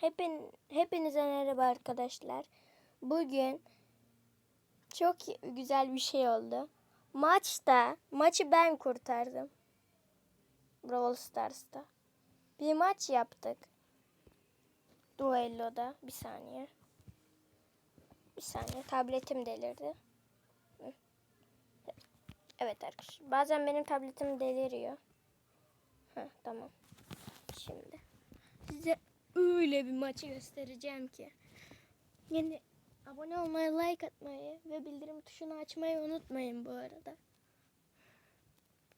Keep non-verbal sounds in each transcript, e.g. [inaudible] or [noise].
Hepin, hepinize merhaba arkadaşlar. Bugün çok güzel bir şey oldu. Maçta, maçı ben kurtardım. Brawl Stars'ta. Bir maç yaptık. Duello'da. Bir saniye. Bir saniye. Tabletim delirdi. Evet arkadaşlar. Bazen benim tabletim deliriyor. Heh, tamam. Şimdi öyle bir maçı göstereceğim ki. Yani abone olmayı, like atmayı ve bildirim tuşunu açmayı unutmayın bu arada.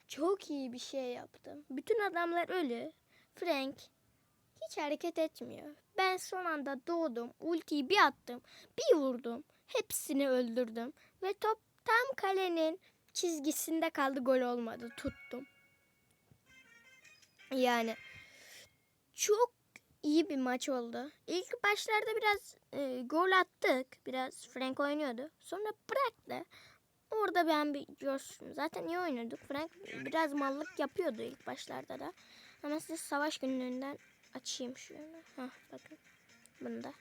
Çok iyi bir şey yaptım. Bütün adamlar ölü. Frank hiç hareket etmiyor. Ben son anda doğdum. Ultiyi bir attım. Bir vurdum. Hepsini öldürdüm. Ve top tam kalenin çizgisinde kaldı. Gol olmadı. Tuttum. Yani çok iyi bir maç oldu. İlk başlarda biraz e, gol attık. Biraz Frank oynuyordu. Sonra bıraktı. Orada ben bir coştum. Zaten iyi oynuyorduk. Frank biraz mallık yapıyordu ilk başlarda da. Ama size savaş günlüğünden açayım şunu. Hah bakın. Bunu da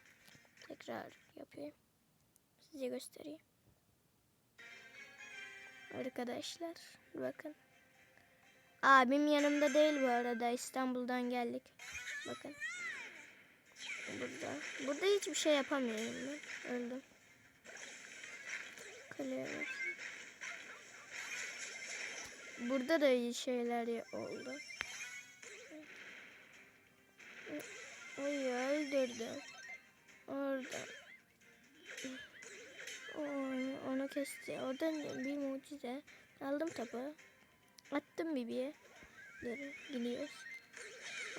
tekrar yapayım. Size göstereyim. Arkadaşlar bakın. Abim yanımda değil bu arada. İstanbul'dan geldik. Bakın. Burada. Burada hiçbir şey yapamıyorum ben. Öldüm. Kaleye bak. Burada da iyi şeyler oldu. Ay öldürdüm. Orada. Oy, onu kesti. O da bir mucize. Aldım topu. Attım Bibi'ye. Gidiyoruz.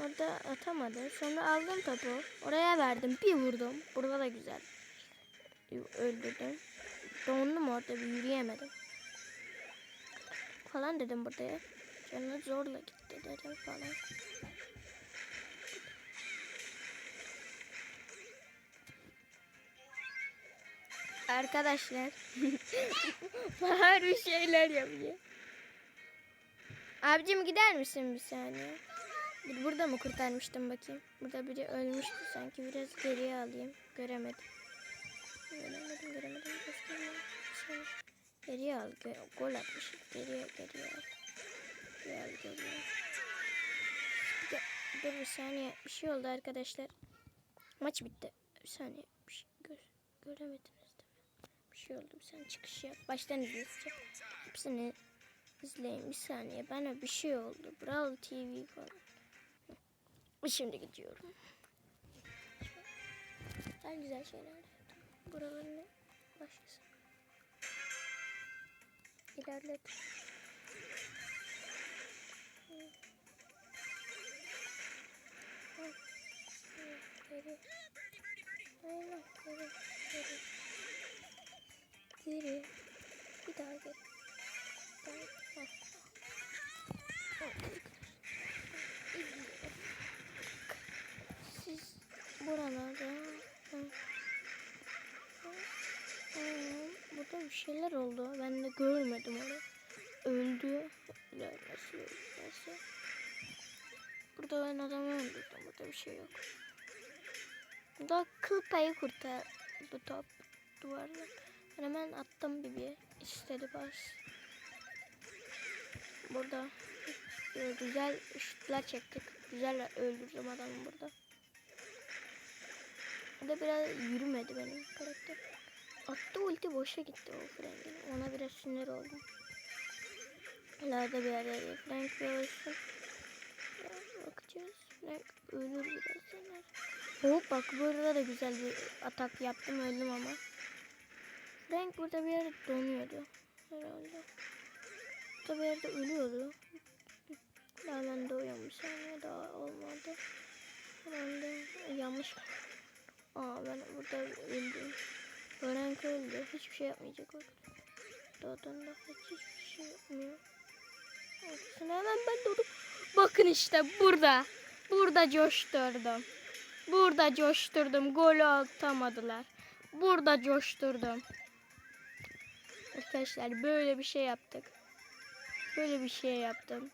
Orada atamadı. Sonra aldım topu. Oraya verdim. Bir vurdum. Burada da güzel. Öldürdüm. Dondum orada bir yürüyemedim. Falan dedim burada ya. Canı zorla gitti dedim falan. Arkadaşlar. [laughs] Bahar bir şeyler yapıyor. Abicim gider misin bir saniye? Burada mı kurtarmıştım bakayım. Burada biri ölmüştü sanki. Biraz geriye alayım. Göremedim. Göremedim, göremedim. Bir saniye. Geriye al. Gö- gol atmış. Geriye, geriye al. Geriye al, geriye al. De- Dur bir saniye. Bir şey oldu arkadaşlar. Maç bitti. Bir saniye. Bir şey gör, göremediniz değil mi? Bir şey oldu. Bir saniye çıkış yap. Baştan izleyeceğim. Hepsini İzleyin bir saniye. Bana bir şey oldu. Brawl TV falan. Şimdi gidiyorum. Daha güzel şeyler yaptım. Buralarını başlasın. İlerlet. Geri. Geri. Geri. Geri. Bir daha geri. Buralarda burada bir şeyler oldu. Ben de görmedim onu. Öldü. Nasıl öldü? Burada ben adamı öldürdüm. Burada bir şey yok. Burada kıl payı kurtardı top duvarla. Ben hemen attım bir istedi bas. Burada güzel şutlar çektik. Güzel öldürdüm adamı burada. Burada biraz yürümedi benim karakter. Attı ulti boşa gitti o Frank'in. Ona biraz sinir oldum. İleride bir yerde Frank. Ya, Bakacağız. Frank ölür biraz sonra. Hop bak burada da güzel bir atak yaptım öldüm ama. Frank burada bir yerde donuyordu. Herhalde. Burada bir yerde ölüyordu. Doğuyorum bir saniye daha olmadı. Herhalde yanlış. Aa ben burada öldüm. Frank öldü. Hiçbir şey yapmayacak bak. Doğduğunda hiçbir şey yapmıyor. Sonra hemen ben doğdum. Bakın işte burada. Burada coşturdum. Burada coşturdum. Golü atamadılar. Burada coşturdum. Arkadaşlar böyle bir şey yaptık. Böyle bir şey yaptım.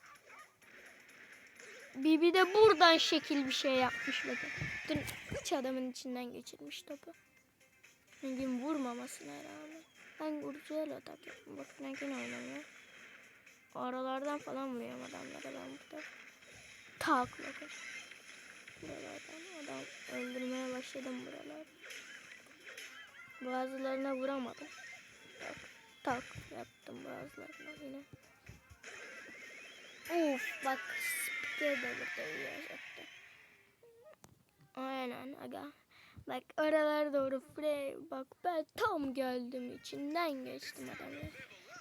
Bibi de buradan şekil bir şey yapmış bakın. Dün üç adamın içinden geçirmiş topu. Rengin vurmamasına rağmen. Ben güzel atak yaptım. Bak Rengin oynamıyor. Aralardan falan vuruyorum adamlara ben burada. Tak bakın. Buralardan adam öldürmeye başladım buralar. Bazılarına vuramadım. Tak tak yaptım bazılarına yine. Of bak burada iyi yazacaktı. Aynen aga. Bak oralara doğru frey bak ben tam geldim içinden geçtim adamı.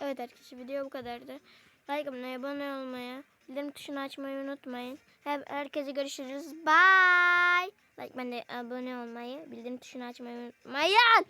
Evet arkadaşlar video bu kadardı. Like atmayı, abone olmayı, bildirim tuşunu açmayı unutmayın. Hep herkese görüşürüz. Bye. Like ben de abone olmayı, bildirim tuşunu açmayı unutmayın.